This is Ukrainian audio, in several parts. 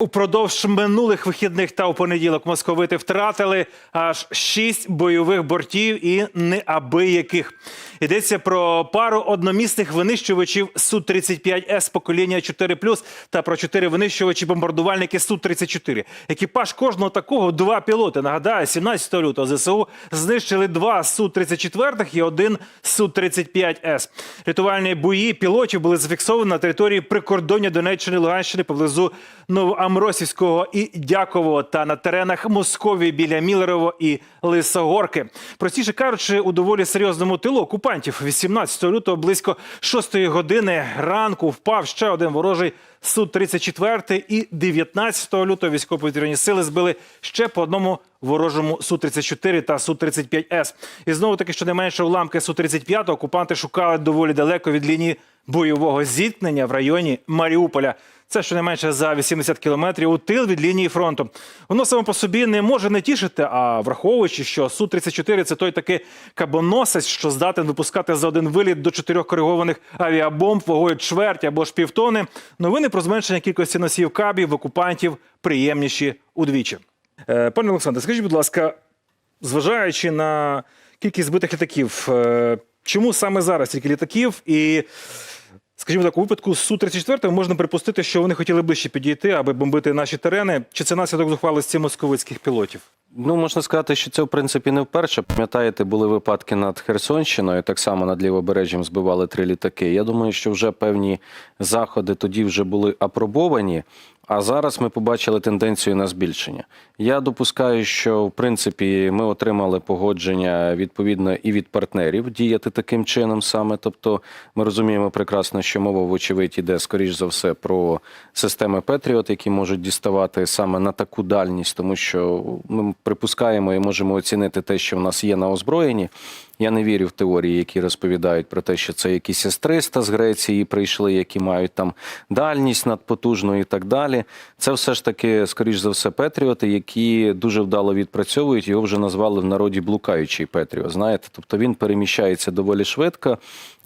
Упродовж минулих вихідних та у понеділок московити втратили аж шість бойових бортів і неабияких. Йдеться про пару одномісних винищувачів Су-35С покоління 4+, та про чотири винищувачі бомбардувальники Су-34. Екіпаж кожного такого два пілоти. Нагадаю, 17 лютого ЗСУ знищили два Су-34 і один Су-35С. Рятувальні бої пілотів були зафіксовані на території прикордоння Донеччини Луганщини поблизу Новоамросівського і Дякового та на теренах Московії біля Мілерово і Лисогорки. Простіше кажучи, у доволі серйозному тилу окупантів 18 лютого близько 6 години ранку впав ще один ворожий Су-34 і 19 лютого військово-повітряні сили збили ще по одному ворожому Су-34 та Су-35С. І знову таки, щонайменше уламки Су-35 окупанти шукали доволі далеко від лінії бойового зіткнення в районі Маріуполя. Це щонайменше за 80 кілометрів у тил від лінії фронту. Воно само по собі не може не тішити, а враховуючи, що Су-34 – це той такий кабоносець, що здатен випускати за один виліт до чотирьох коригованих авіабомб вагою чверть або ж півтони. Новини про зменшення кількості носіїв кабів окупантів приємніші удвічі. Е, Пане Олександре, скажіть, будь ласка, зважаючи на кількість збитих літаків, е, чому саме зараз тільки літаків? І, скажімо так, у випадку з Су-34 можна припустити, що вони хотіли ближче підійти, аби бомбити наші терени. Чи це наслідок зухвалості московицьких пілотів? Ну, можна сказати, що це в принципі не вперше. Пам'ятаєте, були випадки над Херсонщиною, так само над лівобережжям збивали три літаки. Я думаю, що вже певні заходи тоді вже були апробовані. А зараз ми побачили тенденцію на збільшення. Я допускаю, що в принципі ми отримали погодження відповідно і від партнерів діяти таким чином саме. Тобто, ми розуміємо прекрасно, що мова, вочевидь, іде скоріш за все про системи Петріот, які можуть діставати саме на таку дальність, тому що ми припускаємо і можемо оцінити те, що в нас є на озброєнні. Я не вірю в теорії, які розповідають про те, що це якісь С-300 з Греції прийшли, які мають там дальність надпотужну і так далі. Це все ж таки, скоріш за все, Петріоти, які дуже вдало відпрацьовують. Його вже назвали в народі блукаючий Петріот. Знаєте, тобто він переміщається доволі швидко.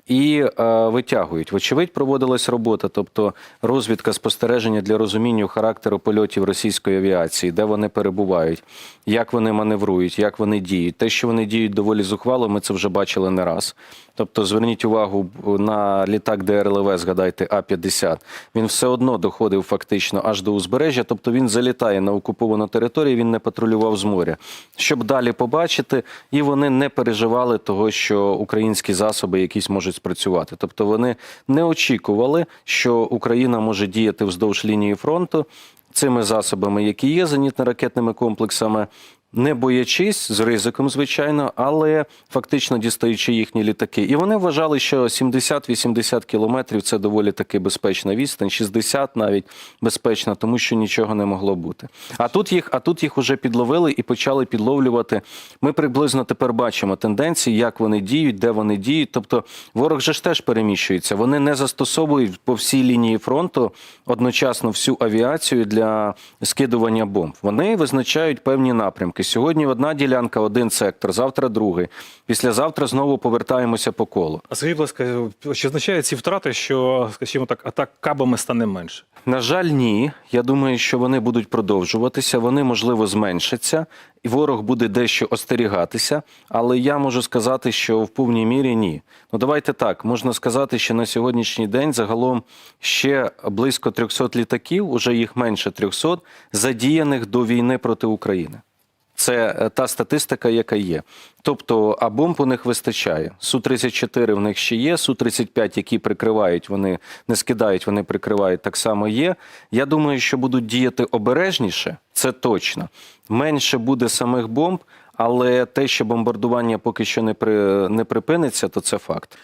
І е, витягують. Вочевидь, проводилась робота, тобто розвідка спостереження для розуміння характеру польотів російської авіації, де вони перебувають, як вони маневрують, як вони діють. Те, що вони діють доволі зухвало, ми це вже бачили не раз. Тобто, зверніть увагу на літак ДРЛВ, згадайте, А-50. Він все одно доходив фактично аж до узбережжя, тобто він залітає на окуповану територію, він не патрулював з моря. Щоб далі побачити, і вони не переживали того, що українські засоби якісь можуть спрацювати. Тобто вони не очікували, що Україна може діяти вздовж лінії фронту цими засобами, які є зенітно-ракетними комплексами. Не боячись з ризиком, звичайно, але фактично дістаючи їхні літаки. І вони вважали, що 70-80 кілометрів це доволі таки безпечна відстань, 60 навіть безпечна, тому що нічого не могло бути. А тут їх, а тут їх уже підловили і почали підловлювати. Ми приблизно тепер бачимо тенденції, як вони діють, де вони діють. Тобто ворог же ж теж переміщується. Вони не застосовують по всій лінії фронту одночасно всю авіацію для скидування бомб. Вони визначають певні напрямки. Сьогодні одна ділянка, один сектор, завтра другий. Післязавтра знову повертаємося по колу. А скажіть, будь ласка, чи означають ці втрати, що, скажімо так, атак кабами стане менше? На жаль, ні. Я думаю, що вони будуть продовжуватися. Вони можливо зменшаться, і ворог буде дещо остерігатися. Але я можу сказати, що в повній мірі ні. Ну давайте так. Можна сказати, що на сьогоднішній день загалом ще близько 300 літаків, уже їх менше 300, задіяних до війни проти України. Це е, та статистика, яка є. Тобто, а бомб у них вистачає. Су-34 в них ще є, Су-35, які прикривають, вони не скидають, вони прикривають, так само є. Я думаю, що будуть діяти обережніше, це точно. Менше буде самих бомб, але те, що бомбардування поки що не, при, не припиниться, то це факт.